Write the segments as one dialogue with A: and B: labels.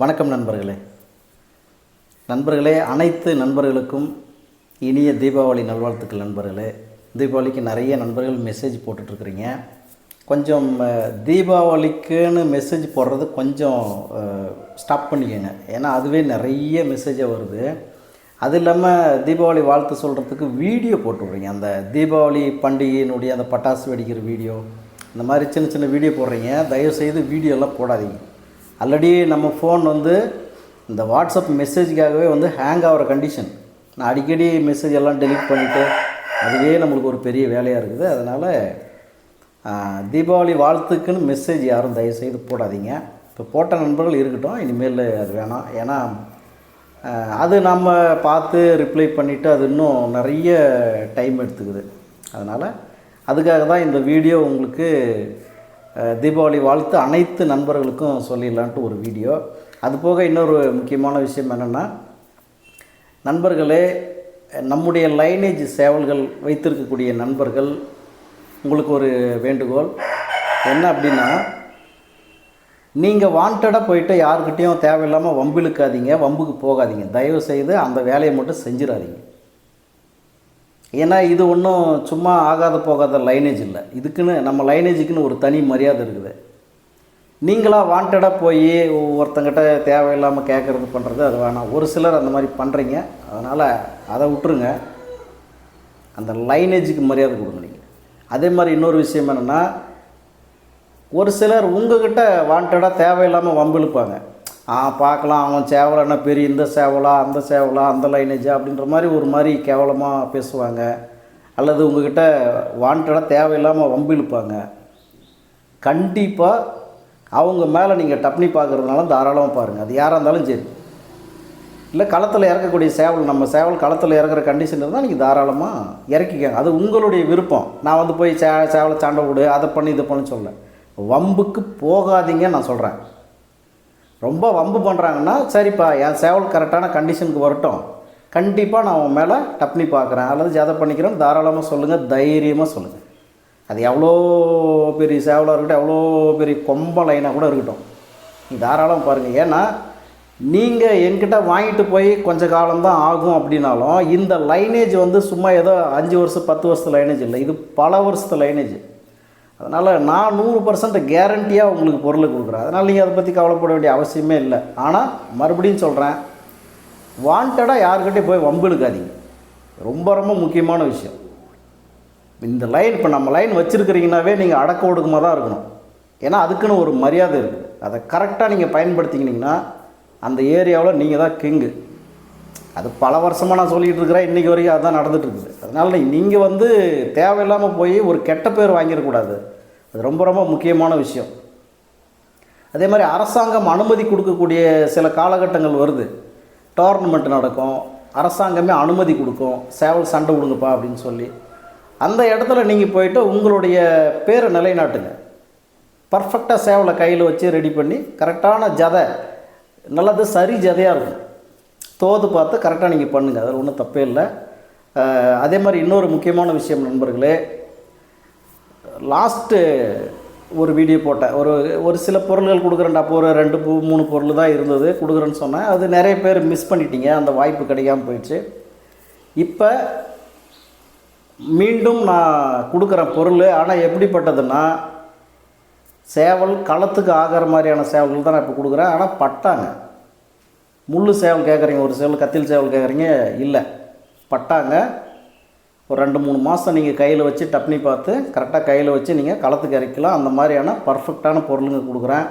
A: வணக்கம் நண்பர்களே. நண்பர்களே அனைத்து நண்பர்களுக்கும் இனிய தீபாவளி நல்வாழ்த்துக்கள் நண்பர்களே. தீபாவளிக்கு நிறைய நண்பர்கள் மெசேஜ் போட்டுட்ருக்குறீங்க. கொஞ்சம் தீபாவளிக்குன்னு மெசேஜ் போடுறது கொஞ்சம் ஸ்டாப் பண்ணிக்கோங்க. ஏன்னா அதுவே நிறைய மெசேஜாக வருது. அது இல்லாமல் தீபாவளி வாழ்த்து சொல்கிறதுக்கு வீடியோ போட்டு விட்றீங்க அந்த தீபாவளி பண்டிகையினுடைய அந்த பட்டாசு வெடிக்கிற வீடியோ இந்த மாதிரி சின்ன சின்ன வீடியோ போடுறீங்க. தயவுசெய்து வீடியோலாம் போடாதீங்க. ஆல்ரெடி நம்ம ஃபோன் வந்து இந்த வாட்ஸ்அப் மெசேஜுக்காகவே வந்து ஹேங் ஆகிற கண்டிஷன் நான் அடிக்கடி மெசேஜ் எல்லாம் டெலிட் பண்ணிவிட்டு அதுவே நம்மளுக்கு ஒரு பெரிய வேலையாக இருக்குது. அதனால் தீபாவளி வாழ்த்துக்குன்னு மெசேஜ் யாரும் தயவுசெய்து போடாதீங்க. இப்போ போட்ட நண்பர்கள் இருக்கட்டும் இனிமேல் அது வேணாம். ஏன்னா அது நம்ம பார்த்து ரிப்ளை பண்ணிவிட்டு அது இன்னும் நிறைய டைம் எடுத்துக்குது. அதனால் அதுக்காக தான் இந்த வீடியோ உங்களுக்கு தீபாவளி வாழ்த்து அனைத்து நண்பர்களுக்கும் சொல்லிடலான்ட்டு ஒரு வீடியோ. அது போக இன்னொரு முக்கியமான விஷயம் என்னென்னா நண்பர்களே நம்முடைய லைனேஜ் சேவல்கள் வைத்திருக்கக்கூடிய நண்பர்கள் உங்களுக்கு ஒரு வேண்டுகோள். என்ன அப்படின்னா நீங்கள் வாண்டடாக போயிட்டு யாருக்கிட்டேயும் தேவையில்லாமல் வம்பு இழுக்காதீங்க வம்புக்கு போகாதீங்க. தயவு செய்து அந்த வேலையை மட்டும் செஞ்சிடாதீங்க. ஏன்னா இது ஒன்றும் சும்மா ஆகாத போகாத லைனேஜ் இல்லை. இதுக்குன்னு நம்ம லைனேஜுக்குன்னு ஒரு தனி மரியாதை இருக்குது. நீங்களாக வாண்டடாக போய் ஒருத்தங்கிட்ட தேவையில்லாமல் கேட்குறது பண்ணுறது அது வேணாம் ஒரு சிலர் அந்த மாதிரி பண்ணுறீங்க அதனால் அதை விட்டுருங்க. அந்த லைனேஜுக்கு மரியாதை கொடுங்க நீங்கள் அதே மாதிரி இன்னொரு விஷயம் என்னென்னா ஒரு சிலர் உங்கள்கிட்ட வாண்டடாக தேவையில்லாமல் வம்பிழுப்பாங்க. ஆ பார்க்கலாம் அவன் சேவலைன்னா பெரிய இந்த சேவலா அந்த சேவலா அந்த லைனேஜா அப்படின்ற மாதிரி ஒரு மாதிரி கேவலமாக பேசுவாங்க. அல்லது உங்ககிட்ட வாண்டடாக தேவையில்லாமல் வம்பிழுப்பாங்க கண்டிப்பாக அவங்க மேலே நீங்கள் டப்னி பார்க்குறதுனால தாராளமாக பாருங்கள் அது யாராக இருந்தாலும் சரி. இல்லை களத்தில் இறக்கக்கூடிய சேவல் நம்ம சேவல் களத்தில் இறக்குற கண்டிஷன் இருந்தால் நீங்கள் தாராளமாக இறக்கிக்கங்க. அது உங்களுடைய விருப்பம். நான் வந்து போய் சே சேவலை சாண்டை விடு அதை பண்ணி இதை பண்ணி சொல்ல வம்புக்கு போகாதீங்க நான் சொல்கிறேன் ரொம்ப வம்பு பண்ணுறாங்கன்னா சரிப்பா என் சேவல் கரெக்டான கண்டிஷனுக்கு வரட்டும். கண்டிப்பாக நான் உன் மேலே டப்னி பார்க்குறேன். அல்லது ஜதை பண்ணிக்கிறேன் தாராளமாக சொல்லுங்கள் தைரியமாக சொல்லுங்கள் அது எவ்வளோ பெரிய சேவலாக இருக்கட்டும் எவ்வளோ பெரிய கொம்ப லைனாக கூட இருக்கட்டும். நீ தாராளமாக பாருங்கள் ஏன்னா நீங்கள் என்கிட்ட வாங்கிட்டு போய் கொஞ்ச காலம்தான் ஆகும் அப்படின்னாலும் இந்த லைனேஜ் வந்து சும்மா ஏதோ அஞ்சு வருஷம் பத்து வருஷத்து லைனேஜ் இல்லை. இது பல வருஷத்து லைனேஜ் அதனால் நான் நூறு பர்சன்ட் கேரண்டியாக உங்களுக்கு பொருளை கொடுக்குறேன். அதனால் நீங்கள் அதை பற்றி கவலைப்பட வேண்டிய அவசியமே இல்லை. ஆனால் மறுபடியும் சொல்கிறேன் வாண்டடாக யாருக்கிட்டே போய் வம்பு இழுக்காதீங்க. ரொம்ப ரொம்ப முக்கியமான விஷயம். இந்த லைன் இப்போ நம்ம லைன் வச்சுருக்கிறீங்கனாவே நீங்கள் அடக்க ஒடுக்கமாக தான் இருக்கணும். ஏன்னா அதுக்குன்னு ஒரு மரியாதை இருக்குது அதை கரெக்டாக நீங்கள் பயன்படுத்திக்கினீங்கன்னா அந்த ஏரியாவில் நீங்கள் தான் கிங்கு அது பல வருஷமாக நான் சொல்லிகிட்டு இருக்கிறேன். இன்றைக்கி வரைக்கும் அதுதான் நடந்துட்டு இருக்குது. அதனால் நீங்கள் வந்து தேவையில்லாமல் போய் ஒரு கெட்ட பேர் வாங்கிடக்கூடாது. அது ரொம்ப ரொம்ப முக்கியமான விஷயம். அதே மாதிரி அரசாங்கம் அனுமதி கொடுக்கக்கூடிய சில காலகட்டங்கள் வருது. டோர்னமெண்ட் நடக்கும். அரசாங்கமே அனுமதி கொடுக்கும். சேவல் சண்டை விடுங்கப்பா அப்படின்னு சொல்லி. அந்த இடத்துல நீங்கள் போயிட்டு உங்களுடைய பேரை நிலைநாட்டுங்க. பர்ஃபெக்டாக சேவலை கையில் வச்சு ரெடி பண்ணி கரெக்டான ஜதை நல்லது சரி ஜதையாக இருக்கும். தோது பார்த்து கரெக்டாக நீங்கள் பண்ணுங்கள் அதில் ஒன்றும் தப்பே இல்லை. அதே மாதிரி இன்னொரு முக்கியமான விஷயம் நண்பர்களே லாஸ்ட்டு ஒரு வீடியோ போட்டேன். ஒரு ஒரு சில பொருள்கள் கொடுக்குறேன்டா அப்போ ஒரு ரெண்டு பூ மூணு பொருள் தான் இருந்தது கொடுக்குறேன்னு சொன்னேன். அது நிறைய பேர் மிஸ் பண்ணிட்டீங்க. அந்த வாய்ப்பு கிடைக்காமல் போயிடுச்சு. இப்போ மீண்டும் நான் கொடுக்குற பொருள் ஆனால் எப்படிப்பட்டதுன்னா சேவல் களத்துக்கு ஆகிற மாதிரியான சேவல்கள் தான் நான் இப்போ கொடுக்குறேன். ஆனால் பட்டாங்க. முள் சேவல் கேட்குறீங்க ஒரு சேவல் கத்தில் சேவல் கேட்குறீங்க இல்லை. பட்டாங்க. ஒரு ரெண்டு மூணு மாதம் நீங்கள் கையில் வச்சு டப்னி பார்த்து கரெக்டாக கையில் வச்சு நீங்கள் களத்துக்கு இறக்கலாம். அந்த மாதிரியான பர்ஃபெக்டான பொருளுங்க கொடுக்குறேன்.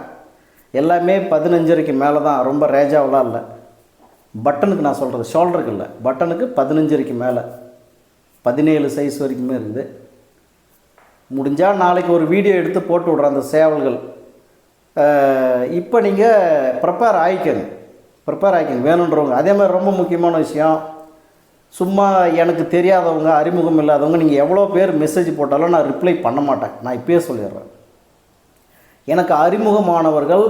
A: எல்லாமே பதினஞ்சரைக்கு மேலே தான் ரொம்ப ரேஜாவெலாம் இல்லை. பட்டனுக்கு நான் சொல்கிறது ஷோல்டருக்கு இல்லை. பட்டனுக்கு பதினஞ்சரைக்கு மேலே. பதினேழு சைஸ் வரைக்குமே இருக்குது. முடிஞ்சால் நாளைக்கு ஒரு வீடியோ எடுத்து போட்டு விட்றேன் அந்த சேவல்கள். இப்போ நீங்கள் ப்ரிப்பேர் ஆகிக்கங்க ப்ரிப்பேர் ஆகிக்கங்க வேணுன்றவங்க. அதே மாதிரி ரொம்ப முக்கியமான விஷயம் சும்மா எனக்கு தெரியாதவங்க அறிமுகம் இல்லாதவங்க நீங்கள் எவ்வளோ பேர் மெசேஜ் போட்டாலும் நான் ரிப்ளை பண்ண மாட்டேன். நான் இப்போயே சொல்லிடுறேன். எனக்கு அறிமுகமானவர்கள்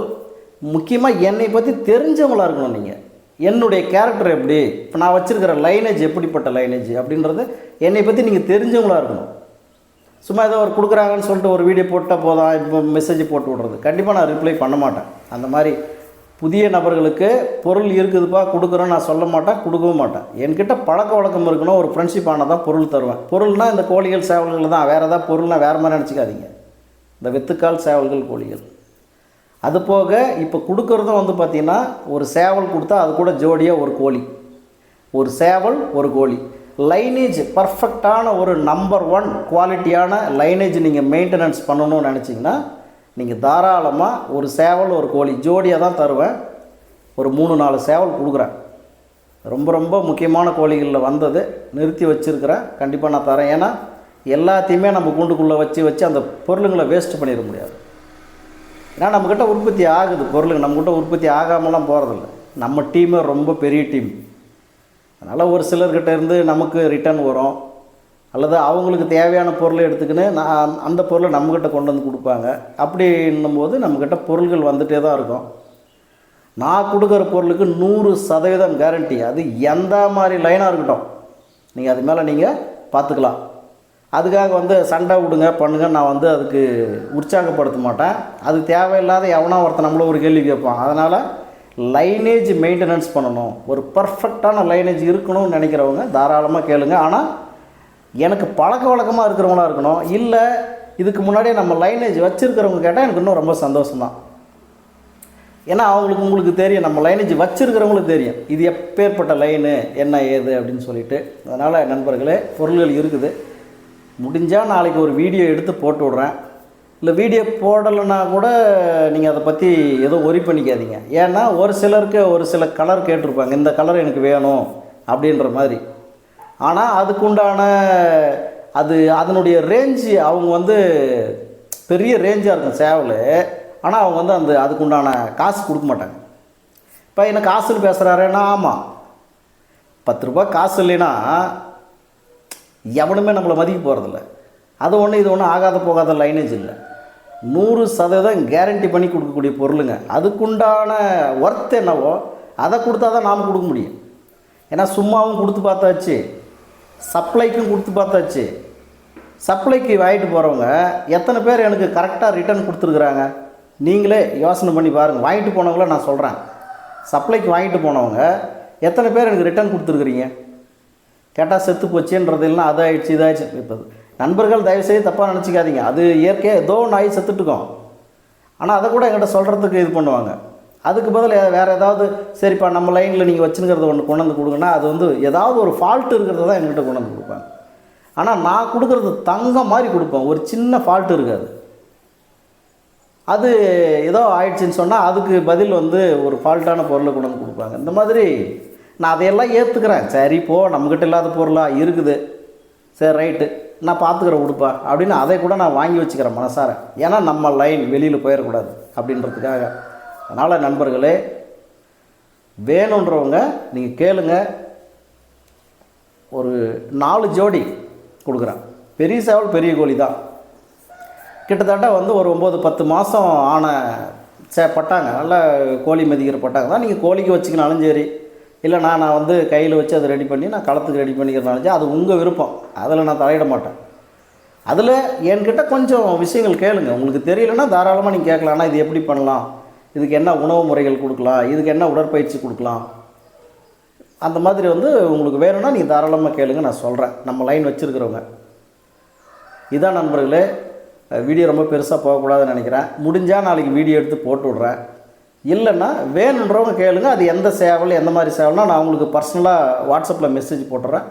A: முக்கியமாக என்னை பற்றி தெரிஞ்சவங்களா இருக்கணும் நீங்கள் என்னுடைய கேரக்டர் எப்படி? இப்போ நான் வச்சுருக்கிற லைனேஜ் எப்படிப்பட்ட லைனேஜ் அப்படின்றது என்னை பற்றி நீங்கள் தெரிஞ்சவங்களாக இருக்கணும். சும்மா ஏதோ ஒரு கொடுக்குறாங்கன்னு சொல்லிட்டு ஒரு வீடியோ போட்டால் போதும் இப்போ மெசேஜ் போட்டு விட்றது. கண்டிப்பாக நான் ரிப்ளை பண்ண மாட்டேன். அந்த மாதிரி புதிய நபர்களுக்கு பொருள் இருக்குதுப்பா கொடுக்குறோன்னு நான் சொல்ல மாட்டேன் கொடுக்கவும் மாட்டேன். என்கிட்ட பழக்க வழக்கம் இருக்கணும் ஒரு ஃப்ரெண்ட்ஷிப் ஆனால் தான் பொருள் தருவேன். பொருள்னால் இந்த கோழிகள் சேவல்கள் தான். வேறு ஏதாவது பொருள்னால் வேறு மாதிரி நினச்சிக்காதீங்க. இந்த வெத்துக்கால் சேவல்கள் கோழிகள். அது போக இப்போ கொடுக்குறதும் வந்து பார்த்திங்கன்னா ஒரு சேவல் கொடுத்தா அது கூட ஜோடியாக ஒரு கோழி. ஒரு சேவல் ஒரு கோழி. லைனேஜ் பர்ஃபெக்டான ஒரு நம்பர் ஒன் குவாலிட்டியான லைனேஜ் நீங்கள் மெயின்டெனன்ஸ் பண்ணணும்னு நினச்சிங்கன்னா நீங்கள் தாராளமாக ஒரு சேவல் ஒரு கோழி ஜோடியாக தான் தருவேன். ஒரு மூணு நாலு சேவல் கொடுக்குறேன். ரொம்ப ரொம்ப முக்கியமான கோழிகளில் வந்தது. நிறுத்தி வச்சுருக்கிறேன். கண்டிப்பாக நான் தரேன். ஏன்னா எல்லாத்தையுமே நம்ம கூண்டுக்குள்ளே வச்சு வச்சு அந்த பொருளுங்களை வேஸ்ட் பண்ணிட முடியாது. ஏன்னா நம்மக்கிட்ட உற்பத்தி ஆகுது பொருளுங்க. நம்மக்கிட்ட உற்பத்தி ஆகாமலாம் போகிறதில்ல நம்ம டீமே ரொம்ப பெரிய டீம். அதனால் ஒரு சிலர்கிட்ட இருந்து நமக்கு ரிட்டர்ன் வரும். அல்லது அவங்களுக்கு தேவையான பொருளை எடுத்துக்கின்னு நான் அந்த பொருளை நம்மக்கிட்ட கொண்டு வந்து கொடுப்பாங்க. அப்படின்னும் போது நம்மக்கிட்ட பொருள்கள் வந்துகிட்டே தான் இருக்கும். நான் கொடுக்குற பொருளுக்கு நூறு சதவீதம் கேரண்டி அது எந்த மாதிரி லைனாக இருக்கட்டும். நீங்கள் அது மேலே நீங்கள் பார்த்துக்கலாம். அதுக்காக வந்து சண்டை விடுங்க பண்ணுங்க. நான் வந்து அதுக்கு உற்சாகப்படுத்த மாட்டேன். அது தேவையில்லாத எவனா ஒருத்தன் நம்மள ஒரு கேள்வி கேட்பான். அதனால் லைனேஜ் மெயின்டெனன்ஸ் பண்ணணும். ஒரு பர்ஃபெக்டான லைனேஜ் இருக்கணும்னு நினைக்கிறவங்க தாராளமாக கேளுங்க. ஆனால் எனக்கு பழக்க வழக்கமாக இருக்கிறவங்களா இருக்கணும் இல்லை இதுக்கு முன்னாடியே நம்ம லைனேஜ் வச்சுருக்கிறவங்க கேட்டால் எனக்கு இன்னும் ரொம்ப சந்தோஷம்தான். ஏன்னா அவங்களுக்கு உங்களுக்கு தெரியும் நம்ம லைனேஜ் வச்சுருக்கிறவங்களுக்கு தெரியும். இது எப்பேற்பட்ட லைனு என்ன ஏது அப்படின்னு சொல்லிட்டு. அதனால் நண்பர்களே பொருள்கள் இருக்குது. முடிஞ்சால் நாளைக்கு ஒரு வீடியோ எடுத்து போட்டு விட்றேன். இல்லை வீடியோ போடலைன்னா கூட நீங்கள் அதை பற்றி எதுவும் ஒரி பண்ணிக்காதீங்க. ஏன்னா ஒரு சிலருக்கு ஒரு சில கலர் கேட்டிருப்பாங்க. இந்த கலர் எனக்கு வேணும் அப்படின்ற மாதிரி. ஆனால் அதுக்குண்டான அது அதனுடைய ரேஞ்சு அவங்க வந்து பெரிய ரேஞ்சாக இருக்கும் சேவல். ஆனால் அவங்க வந்து அந்த அதுக்குண்டான காசு கொடுக்க மாட்டாங்க. இப்போ என்ன காசுன்னு பேசுகிறாருன்னா ஆமாம் பத்து ரூபா காசு இல்லைன்னா எவனுமே நம்மளை மதிக்க போகிறதில்ல அது ஒன்று இது ஒன்றும் ஆகாத போகாத லைனேஜ் இல்லை. நூறு சதவீதம் கேரண்டி பண்ணி கொடுக்கக்கூடிய பொருளுங்க. அதுக்குண்டான ஒர்த் என்னவோ அதை கொடுத்தா தான் நாம் கொடுக்க முடியும். ஏன்னா சும்மாவும் கொடுத்து பார்த்தாச்சு. சப்ளைக்கும் கொடுத்து பார்த்தாச்சு. சப்ளைக்கு வாங்கிட்டு போகிறவங்க எத்தனை பேர் எனக்கு கரெக்டாக ரிட்டர்ன் கொடுத்துருக்குறாங்க? நீங்களே யோசனை பண்ணி பாருங்கள் வாங்கிட்டு போனவங்கள நான் சொல்கிறேன் சப்ளைக்கு வாங்கிட்டு போனவங்க எத்தனை பேர் எனக்கு ரிட்டர்ன் கொடுத்துருக்குறீங்க? கேட்டால் செத்து போச்சுன்றது இல்லைனா அது ஆயிடுச்சு இதாகிடுச்சு இப்போ நண்பர்கள் தயவுசெய்து தப்பாக நினச்சிக்காதீங்க. அது இயற்கையாக ஏதோ ஒன்று ஆகி செத்துட்டுக்கோம் ஆனால் அதை கூட என்கிட்ட சொல்கிறதுக்கு இது பண்ணுவாங்க. அதுக்கு பதில் வேறு ஏதாவது சரிப்பா நம்ம லைனில் நீங்கள் வச்சுருக்கிறத ஒன்று கொண்டு வந்து கொடுங்கன்னா அது வந்து ஏதாவது ஒரு ஃபால்ட் இருக்கிறத தான் என்கிட்ட கொண்டு வந்து கொடுப்பாங்க. ஆனால் நான் கொடுக்குறது தங்கம் மாதிரி கொடுப்பேன். ஒரு சின்ன ஃபால்ட் இருக்காது. அது ஏதோ ஆயிடுச்சுன்னு சொன்னால் அதுக்கு பதில் வந்து ஒரு ஃபால்ட்டான பொருளை கொண்டு வந்து கொடுப்பாங்க. இந்த மாதிரி நான் அதையெல்லாம் ஏற்றுக்கிறேன் சரி போ நம்மக்கிட்ட இல்லாத பொருளாக இருக்குது. சரி ரைட்டு நான் பார்த்துக்கிறேன் கொடுப்பா அப்படின்னு அதை கூட நான் வாங்கி வச்சுக்கிறேன் மனசார. ஏன்னா நம்ம லைன் வெளியில் போயிடக்கூடாது அப்படின்றதுக்காக. அதனால் நண்பர்களே வேணுன்றவங்க நீங்கள் கேளுங்க. ஒரு நாலு ஜோடி கொடுக்குறேன். பெரிய சேவல் பெரிய கோழி தான். கிட்டத்தட்ட வந்து ஒரு ஒம்பது பத்து மாதம் ஆன சே பட்டாங்க. நல்லா கோழி மதிக்கிற பட்டாங்க. தான் நீங்கள் கோழிக்கு வச்சுக்கினாலும் சரி இல்லை நான் நான் வந்து கையில் வச்சு அதை ரெடி பண்ணி நான் களத்துக்கு ரெடி பண்ணிக்கிறனாலும் சரி அது உங்கள் விருப்பம். அதில் நான் தலையிட மாட்டேன். அதில் என்கிட்ட கொஞ்சம் விஷயங்கள் கேளுங்க. உங்களுக்கு தெரியலன்னா தாராளமாக நீங்கள் கேட்கலாம். ஆனால் இது எப்படி பண்ணலாம்? இதுக்கு என்ன உணவு முறைகள் கொடுக்கலாம் இதுக்கு என்ன உடற்பயிற்சி கொடுக்கலாம். அந்த மாதிரி வந்து உங்களுக்கு வேணும்னா நீங்கள் தாராளமாக கேளுங்க நான் சொல்கிறேன் நம்ம லைன் வச்சுருக்கிறவங்க. இதான் நண்பர்களே வீடியோ ரொம்ப பெருசாக போகக்கூடாதுன்னு நினைக்கிறேன். முடிஞ்சால் நாளைக்கு வீடியோ எடுத்து போட்டு விட்றேன். இல்லைன்னா வேணுன்றவங்க கேளுங்க அது எந்த சேவல் எந்த மாதிரி சேவல்னா நான் உங்களுக்கு பர்சனலாக வாட்ஸ்அப்பில் மெசேஜ் போட்டுறேன்.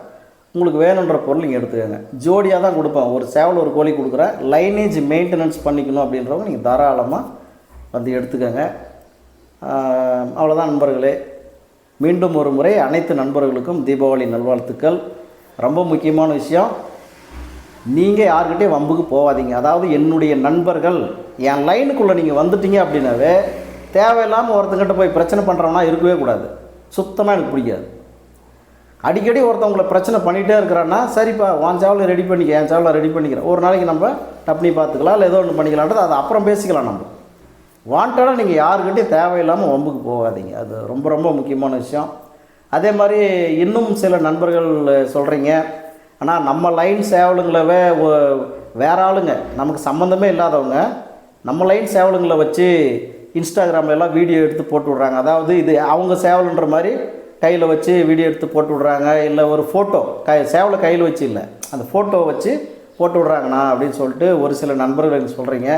A: உங்களுக்கு வேணுன்ற பொருள் நீங்கள் எடுத்துக்கோங்க. ஜோடியாக தான் கொடுப்பேன். ஒரு சேவல் ஒரு கோழி கொடுக்குறேன். லைனேஜ் மெயின்டெனன்ஸ் பண்ணிக்கணும் அப்படின்றவங்க நீங்கள் தாராளமாக வந்து எடுத்துக்கோங்க. அவ்வளோதான் நண்பர்களே. மீண்டும் ஒரு முறை அனைத்து நண்பர்களுக்கும் தீபாவளி நல்வாழ்த்துக்கள். ரொம்ப முக்கியமான விஷயம். நீங்கள் யார்கிட்டயும் வம்புக்கு போகாதீங்க. அதாவது என்னுடைய நண்பர்கள் என் லைனுக்குள்ளே நீங்கள் வந்துட்டீங்க அப்படின்னாவே தேவையில்லாமல் ஒருத்தங்கிட்ட போய் பிரச்சனை பண்ணுறவனா இருக்கவே கூடாது. சுத்தமாக எனக்கு பிடிக்காது. அடிக்கடி ஒருத்தவங்களை பிரச்சனை பண்ணிகிட்டே இருக்கிறான்னா சரிப்பா உன் சாவில் ரெடி பண்ணிக்க என் சாவில் ரெடி பண்ணிக்கிறேன். ஒரு நாளைக்கு நம்ம டப்னி பார்த்துக்கலாம் இல்லை ஏதோ ஒன்று பண்ணிக்கலான்றது அதை அப்புறம் பேசிக்கலாம் நம்ம. வாண்டடாக நீங்கள் யாருக்கிட்டையும் தேவையில்லாமல் வம்புக்கு போகாதீங்க. அது ரொம்ப ரொம்ப முக்கியமான விஷயம். அதே மாதிரி இன்னும் சில நண்பர்கள் சொல்கிறீங்க ஆனால் நம்ம லைன் சேவலுங்களவே வேற ஆளுங்க. நமக்கு சம்மந்தமே இல்லாதவங்க. நம்ம லைன் சேவலுங்களை வச்சு இன்ஸ்டாகிராம்ல எல்லாம் வீடியோ எடுத்து போட்டு விட்றாங்க. அதாவது இது அவங்க சேவலுன்ற மாதிரி கையில் வச்சு வீடியோ எடுத்து போட்டு விட்றாங்க. இல்லை ஒரு ஃபோட்டோ கை சேவலை கையில் வச்சு இல்லை. அந்த ஃபோட்டோ வச்சு போட்டு விட்றாங்கண்ணா அப்படின்னு சொல்லிட்டு ஒரு சில நண்பர்கள் எனக்கு சொல்கிறீங்க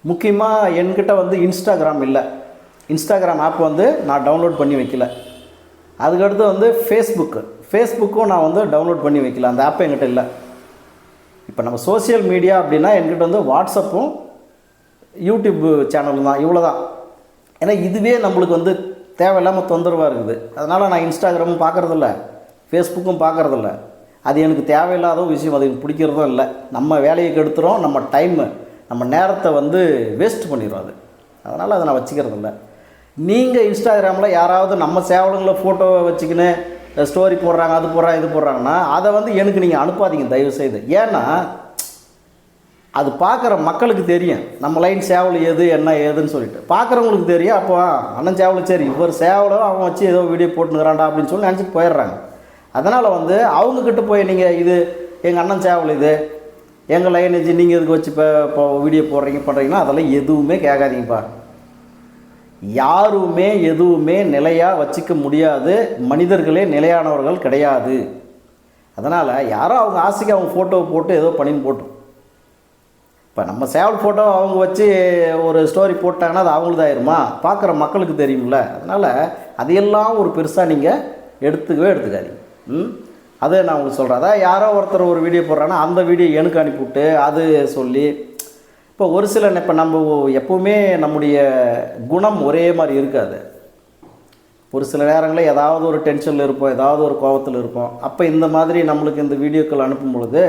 A: முக்கியமாக என்கிட்ட வந்து இன்ஸ்டாகிராம் இல்லை. இன்ஸ்டாகிராம் ஆப் வந்து நான் டவுன்லோட் பண்ணி வைக்கல. அதுக்கடுத்து வந்து ஃபேஸ்புக்கு ஃபேஸ்புக்கும் நான் வந்து டவுன்லோட் பண்ணி வைக்கல. அந்த ஆப் என்கிட்ட இல்லை. இப்போ நம்ம சோஷியல் மீடியா அப்படின்னா என்கிட்ட வந்து வாட்ஸ்அப்பும் யூடியூப் சேனலும் தான். இவ்வளோ தான் ஏன்னா இதுவே நம்மளுக்கு வந்து தேவையில்லாமல் தொந்தரவாக இருக்குது. அதனால் நான் இன்ஸ்டாகிராமும் பார்க்குறதில்ல ஃபேஸ்புக்கும் பார்க்குறதில்ல அது எனக்கு தேவையில்லாத விஷயம். அது எனக்கு பிடிக்கிறதும் இல்லை. நம்ம வேலையை கெடுத்துறோம். நம்ம டைமு நம்ம நேரத்தை வந்து வேஸ்ட் பண்ணிடுறோம் அது. அதனால் அதை நான் வச்சுக்கிறதில்ல. நீங்கள் இன்ஸ்டாகிராமில் யாராவது நம்ம சேவலுங்களை ஃபோட்டோ வச்சுக்கின்னு ஸ்டோரி போடுறாங்க அது போடுறாங்க இது போடுறாங்கன்னா அதை வந்து எனக்கு நீங்கள் அனுப்பாதீங்க தயவு செய்து ஏன்னா அது பார்க்குற மக்களுக்கு தெரியும் நம்ம லைன் சேவல் எது என்ன ஏதுன்னு சொல்லிட்டு. பார்க்குறவங்களுக்கு தெரியும் அப்போ அண்ணன் சேவல் சரி இவர் சேவலோ அவன் வச்சு ஏதோ வீடியோ போட்டுக்கிறான்டா அப்படின்னு சொல்லி நினச்சிட்டு போயிடுறாங்க. அதனால் வந்து அவங்கக்கிட்ட போய் நீங்கள் இது எங்கள் அண்ணன் சேவல் இது எங்கள் லைன் லைனேஜ் நீங்கள் இதுக்கு வச்சு இப்போ வீடியோ போடுறீங்க பண்ணுறீங்கன்னா அதெல்லாம் எதுவுமே கேட்காதீங்கப்பா. யாருமே எதுவுமே நிலையாக வச்சுக்க முடியாது. மனிதர்களே நிலையானவர்கள் கிடையாது. அதனால் யாரோ அவங்க ஆசைக்கு அவங்க ஃபோட்டோவை போட்டு ஏதோ பண்ணின்னு போட்டோம். இப்போ நம்ம சேவல் ஃபோட்டோ அவங்க வச்சு ஒரு ஸ்டோரி போட்டாங்கன்னா அது அவங்களுக்கு ஆயிருமா? பார்க்குற மக்களுக்கு தெரியும்ல. அதனால் அதையெல்லாம் ஒரு பெருசாக நீங்கள் எடுத்துக்கவே எடுத்துக்காதீங்க. ம்? அதை நான் உங்களுக்கு சொல்கிறேன் அதான் யாரோ ஒருத்தர் ஒரு வீடியோ போடுறாங்கன்னா அந்த வீடியோ எனக்கு அனுப்பிவிட்டு அது சொல்லி இப்போ ஒரு சில இப்போ நம்ம எப்போவுமே நம்முடைய குணம் ஒரே மாதிரி இருக்காது. ஒரு சில நேரங்களில் ஏதாவது ஒரு டென்ஷனில் இருப்போம் ஏதாவது ஒரு கோபத்தில் இருப்போம். அப்போ இந்த மாதிரி நம்மளுக்கு இந்த வீடியோக்கள் அனுப்பும் பொழுது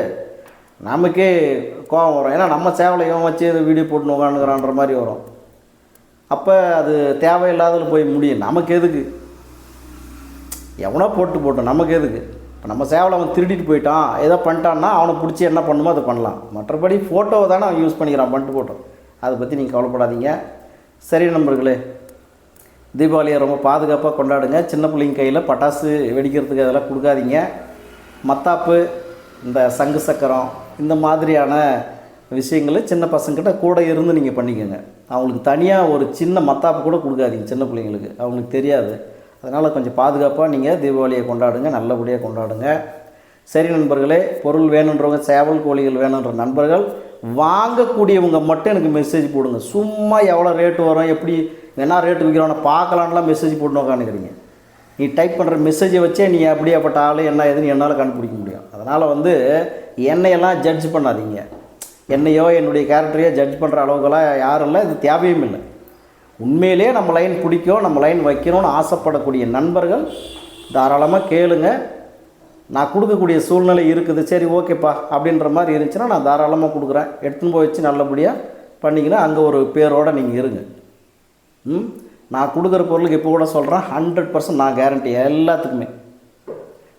A: நமக்கே கோபம் வரும். ஏன்னா நம்ம சேவலையும் வச்சு இந்த வீடியோ போட்டு உட்காந்துக்கிறான்ற மாதிரி வரும். அப்போ அது தேவையில்லாததில் போய் முடியும். நமக்கு எதுக்கு? எவனோ போட்டு போட்டோம். நமக்கு எதுக்கு? இப்போ நம்ம சேவலை அவன் திருடிட்டு போயிட்டான் ஏதோ பண்ணிட்டான்னா அவனை பிடிச்சி என்ன பண்ணுமோ அதை பண்ணலாம். மற்றபடி ஃபோட்டோவை தானே அவன் யூஸ் பண்ணிக்கிறான் பண்ணிட்டு போட்டோம். அதை பற்றி நீங்கள் கவலைப்படாதீங்க. சரி நண்பர்களே தீபாவளியை ரொம்ப பாதுகாப்பாக கொண்டாடுங்க. சின்ன பிள்ளைங்க கையில் பட்டாசு வெடிக்கிறதுக்கு அதெல்லாம் கொடுக்காதீங்க. மத்தாப்பு இந்த சங்கு சக்கரம் இந்த மாதிரியான விஷயங்களை சின்ன பசங்கிட்ட கூட இருந்து நீங்கள் பண்ணிக்கோங்க. அவங்களுக்கு தனியாக ஒரு சின்ன மத்தாப்பு கூட கொடுக்காதீங்க சின்ன பிள்ளைங்களுக்கு. அவங்களுக்கு தெரியாது. அதனால் கொஞ்சம் பாதுகாப்பாக நீங்கள் தீபாவளியை கொண்டாடுங்க நல்லபடியாக கொண்டாடுங்க. சரி நண்பர்களே பொருள் வேணுன்றவங்க சேவல் கோழிகள் வேணுன்ற நண்பர்கள் வாங்கக்கூடியவங்க மட்டும் எனக்கு மெசேஜ் போடுங்க. சும்மா எவ்வளோ ரேட்டு வரும் எப்படி என்ன ரேட்டு விற்கிறோன்னு பார்க்கலான்லாம் மெசேஜ் போட்டு உட்காந்துக்கிறீங்க நீ டைப் பண்ணுற மெசேஜை வச்சே நீ அப்படியாப்பட்ட ஆள் என்ன ஏதுன்னு என்னால் கண்டுபிடிக்க முடியும். அதனால் வந்து என்னையெல்லாம் ஜட்ஜ் பண்ணாதீங்க. என்னையோ என்னுடைய கேரக்டரையோ ஜட்ஜ் பண்ணுற அளவுக்கெல்லாம் யாரும் இல்லை இது தேவையும் இல்லை. உண்மையிலே நம்ம லைன் பிடிக்கும் நம்ம லைன் வைக்கணும்னு ஆசைப்படக்கூடிய நண்பர்கள் தாராளமாக கேளுங்க. நான் கொடுக்கக்கூடிய சூழ்நிலை இருக்குது சரி ஓகேப்பா அப்படின்ற மாதிரி இருந்துச்சுன்னா நான் தாராளமாக கொடுக்குறேன். எடுத்துன்னு போய் வச்சு நல்லபடியாக பண்ணிக்கினா அங்கே ஒரு பேரோடு நீங்கள் இருங்க. ம்? நான் கொடுக்குற பொருளுக்கு இப்போ கூட சொல்கிறேன் ஹண்ட்ரட் பர்சன்ட் நான் கேரண்டி எல்லாத்துக்குமே.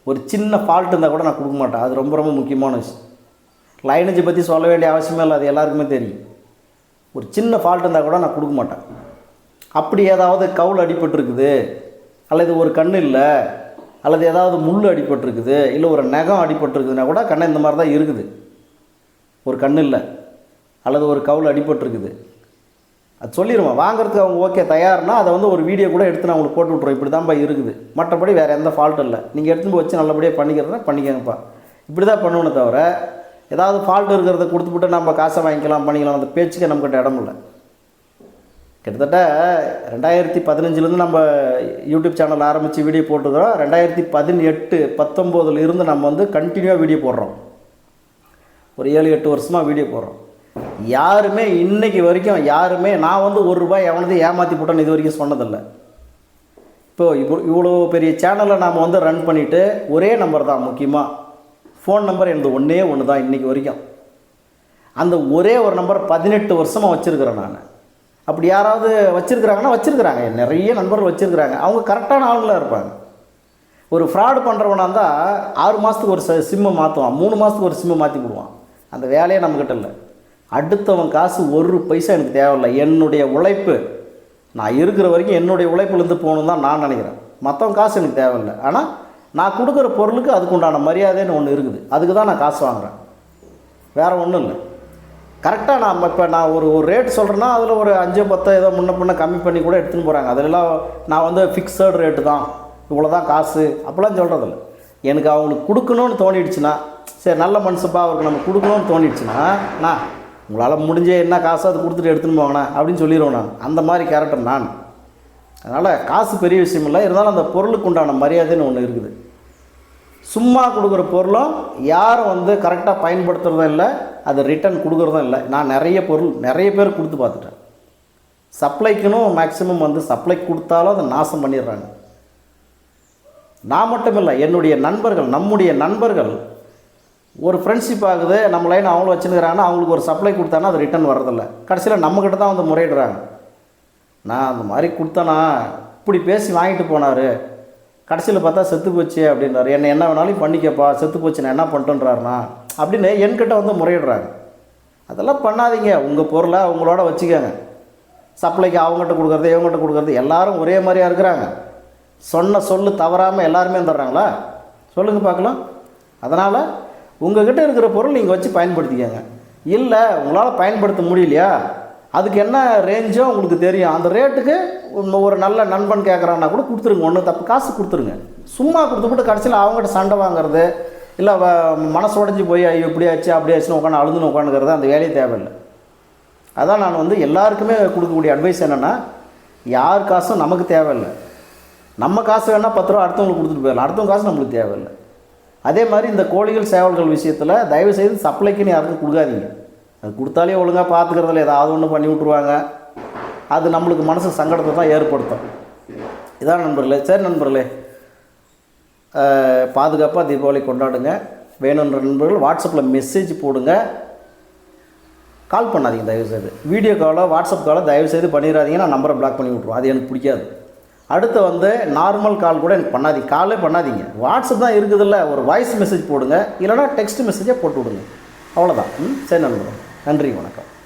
A: ஒரு சின்ன ஃபால்ட் இருந்தால் கூட நான் கொடுக்க மாட்டேன். அது ரொம்ப ரொம்ப முக்கியமான விஷயம். லைனேஜை பற்றி சொல்ல வேண்டிய அவசியமே இல்லை அது எல்லாருக்குமே தெரியும். ஒரு சின்ன ஃபால்ட் இருந்தால் கூட நான் கொடுக்க மாட்டேன். அப்படி ஏதாவது கவுல் அடிபட்டிருக்குது அல்லது ஒரு கண் இல்லை அல்லது ஏதாவது முள் அடிபட்டிருக்குது இல்லை ஒரு நகம் அடிபட்டிருக்குதுன்னா கூட கண்ணை இந்த மாதிரி தான் இருக்குது. ஒரு கண் இல்லை அல்லது ஒரு கவுல் அடிபட்டிருக்குது. அது சொல்லிடுவேன் வாங்குறதுக்கு அவங்க ஓகே தயார்னா அதை வந்து ஒரு வீடியோ கூட எடுத்து நான் உங்களுக்கு போட்டு விட்ருவோம் இப்படி தான்ப்பா இருக்குது. மற்றபடி வேறு எந்த ஃபால்ட்டும் இல்லை. நீங்கள் எடுத்துன்னு போய் வச்சு நல்லபடியாக பண்ணிக்கிறதா பண்ணிக்கங்கப்பா. இப்படி தான் பண்ணணும் தவிர ஏதாவது ஃபால்ட் இருக்கிறத கொடுத்துப்புட்டு நம்ம காசை வாங்கிக்கலாம் பண்ணிக்கலாம் அந்த பேச்சுக்கு நம்மக்கிட்ட இடம் இல்லை. கிட்டத்தட்ட ரெண்டாயிரத்தி பதினஞ்சுலேருந்து நம்ம யூடியூப் சேனல் ஆரம்பித்து வீடியோ போட்டுக்கிறோம் ரெண்டாயிரத்தி பதினெட்டு பத்தொம்போதுல இருந்து நம்ம வந்து கண்டினியூவாக வீடியோ போடுறோம். ஒரு ஏழு எட்டு வருஷமாக வீடியோ போடுறோம். யாருமே இன்றைக்கி வரைக்கும் யாருமே நான் வந்து ஒரு ரூபாய் எவனது ஏமாற்றி போட்டேன்னு இது வரைக்கும் சொன்னதில்லை. இப்போ இவ்வளோ இவ்வளோ பெரிய சேனலை நாம் வந்து ரன் பண்ணிவிட்டு ஒரே நம்பர் தான் முக்கியமாக ஃபோன் நம்பர் எனது ஒன்றே ஒன்று தான் இன்றைக்கி வரைக்கும். அந்த ஒரே ஒரு நம்பர் பதினெட்டு வருஷமாக வச்சுருக்கிறேன் நான். அப்படி யாராவது வச்சுருக்குறாங்கன்னா வச்சுருக்குறாங்க. நிறைய நண்பர்கள் வச்சுருக்குறாங்க. அவங்க கரெக்டான ஆளுங்களாக இருப்பாங்க. ஒரு ஃப்ராடு பண்ணுறவனா இருந்தால் ஆறு மாதத்துக்கு ஒரு ச- சிம்மை மாற்றுவான் மூணு மாதத்துக்கு ஒரு சிம்மை மாற்றி விடுவான் அந்த வேலையே நம்மக்கிட்ட இல்லை. அடுத்தவன் காசு ஒரு பைசா எனக்கு தேவையில்லை. என்னுடைய உழைப்பு நான் இருக்கிற வரைக்கும் என்னுடைய உழைப்புலேருந்து போகணும் தான் நான் நினைக்கிறேன். மற்றவன் காசு எனக்கு தேவையில்லை. ஆனால் நான் கொடுக்குற பொருளுக்கு அதுக்கு உண்டான மரியாதைன்னு ஒன்று இருக்குது. அதுக்கு தான் நான் காசு வாங்குறேன். வேறு ஒன்றும் இல்லை. கரெக்டாக நான் இப்போ நான் ஒரு ஒரு ரேட் சொல்கிறேன்னா அதில் ஒரு அஞ்சு பத்து ஏதோ முன்ன பின்ன கம்மி பண்ணி கூட எடுத்துன்னு போகிறாங்க அதெல்லாம் நான் வந்து ஃபிக்ஸட் ரேட்டு தான். இவ்வளோ தான் காசு. அப்படிலாம் சொல்கிறதில்ல எனக்கு அவங்களுக்கு கொடுக்கணும்னு தோணிடுச்சுன்னா சரி நல்ல மனுஷப்பா அவருக்கு நம்ம கொடுக்கணும்னு தோணிடுச்சுன்னா நான் உங்களால் முடிஞ்ச என்ன காசோ அது கொடுத்துட்டு எடுத்துன்னு போங்கண்ணா அப்படின்னு சொல்லிடுவோம் நான். அந்த மாதிரி கேரக்டர் நான். அதனால் காசு பெரிய விஷயம் இல்லை. இருந்தாலும் அந்த பொருளுக்கு உண்டான மரியாதைன்னு ஒன்று இருக்குது. சும்மா கொடுக்குற பொருளும் யாரும் வந்து கரெக்டாக பயன்படுத்துகிறதும் இல்லை. அதை ரிட்டர்ன் கொடுக்குறதும் இல்லை. நான் நிறைய பொருள் நிறைய பேர் கொடுத்து பார்த்துட்டேன். சப்ளைக்குன்னு மேக்ஸிமம் வந்து சப்ளை கொடுத்தாலும் அதை நாசம் பண்ணிடுறாங்க. நான் மட்டும் இல்லை என்னுடைய நண்பர்கள் நம்முடைய நண்பர்கள் ஒரு ஃப்ரெண்ட்ஷிப் ஆகுது நம்ம லைன் அவங்களும் வச்சுருக்கிறாங்கன்னா அவங்களுக்கு ஒரு சப்ளை கொடுத்தானா அது ரிட்டர்ன் வர்றதில்ல. கடைசியில் நம்மக்கிட்ட தான் வந்து முறையிடுறாங்க. நான் அந்த மாதிரி கொடுத்தேனா இப்படி பேசி வாங்கிட்டு போனார். கடைசியில் பார்த்தா செத்து போச்சு அப்படின்றாரு என்ன என்ன வேணாலும் பண்ணிக்கப்பா செத்து போச்சு நான் என்ன பண்ணிட்டேன்றாருண்ணா? அப்படின்னு என்கிட்ட வந்து முறையிடுறாங்க. அதெல்லாம் பண்ணாதீங்க. உங்கள் பொருளை அவங்களோட வச்சுக்கோங்க. சப்ளைக்கு அவங்ககிட்ட கொடுக்குறது இவங்ககிட்ட கொடுக்குறது எல்லாரும் ஒரே மாதிரியாக இருக்கிறாங்க. சொன்ன சொல்லு தவறாமல் எல்லாருமே வந்துடுறாங்களா சொல்லுங்கள் பார்க்கலாம். அதனால் உங்கள்கிட்ட இருக்கிற பொருள் நீங்கள் வச்சு பயன்படுத்திக்கங்க. இல்லை உங்களால் பயன்படுத்த முடியலையா? அதுக்கு என்ன ரேஞ்சோ உங்களுக்கு தெரியும். அந்த ரேட்டுக்கு ஒரு நல்ல நண்பன் கேட்குறான்னா கூட கொடுத்துருங்க. ஒன்று தப்பு காசு கொடுத்துருங்க. சும்மா கொடுத்துட்டு கடைசியில் அவங்ககிட்ட சண்டை வாங்குறது இல்லை மனசு உடஞ்சி போய் ஐயோ இப்படி ஆச்சு அப்படி ஆச்சுன்னு உட்காந்து அழுதுன்னு உட்காந்துக்கிறது அந்த வேலையே தேவையில்லை. அதான் நான் வந்து எல்லாருக்குமே கொடுக்கக்கூடிய அட்வைஸ் என்னென்னா யார் காசும் நமக்கு தேவையில்லை. நம்ம காசு வேணால் பத்து ரூபா அடுத்தவங்களுக்கு கொடுத்துட்டு போயிடலாம். அடுத்தவங்க காசு நம்மளுக்கு தேவையில்லை. அதே மாதிரி இந்த கோழிகள் சேவல்கள் விஷயத்தில் தயவு செய்து சப்ளைக்குன்னு யாருக்கும் கொடுக்காதீங்க. அது கொடுத்தாலே ஒழுங்காக பார்த்துக்கிறதுல ஏதாவது ஒன்று பண்ணி விட்ருவாங்க அது நம்மளுக்கு மனசு சங்கடத்தை தான் ஏற்படுத்தும். இதான் நண்பர்களே சரி நண்பர்களே. பாதுகாப்பாக தீபாவளி கொண்டாடுங்க. வேணுன்ற நண்பர்கள் வாட்ஸ்அப்பில் மெசேஜ் போடுங்க. கால் பண்ணாதீங்க தயவுசெய்து. வீடியோ காலோ வாட்ஸ்அப் காலோ தயவுசெய்து பண்ணிடாதீங்க. நான் நம்பரை பிளாக் பண்ணி விட்ருவோம் அது எனக்கு பிடிக்காது. அடுத்து வந்து நார்மல் கால் கூட எனக்கு பண்ணாதீங்க. காலே பண்ணாதீங்க. வாட்ஸ்அப் தான் இருக்குதுல்ல. ஒரு வாய்ஸ் மெசேஜ் போடுங்க. இல்லைனா டெக்ஸ்ட் மெசேஜே போட்டு விடுங்க. அவ்வளோதான் ம் சரி நண்பர் நன்றி வணக்கம்.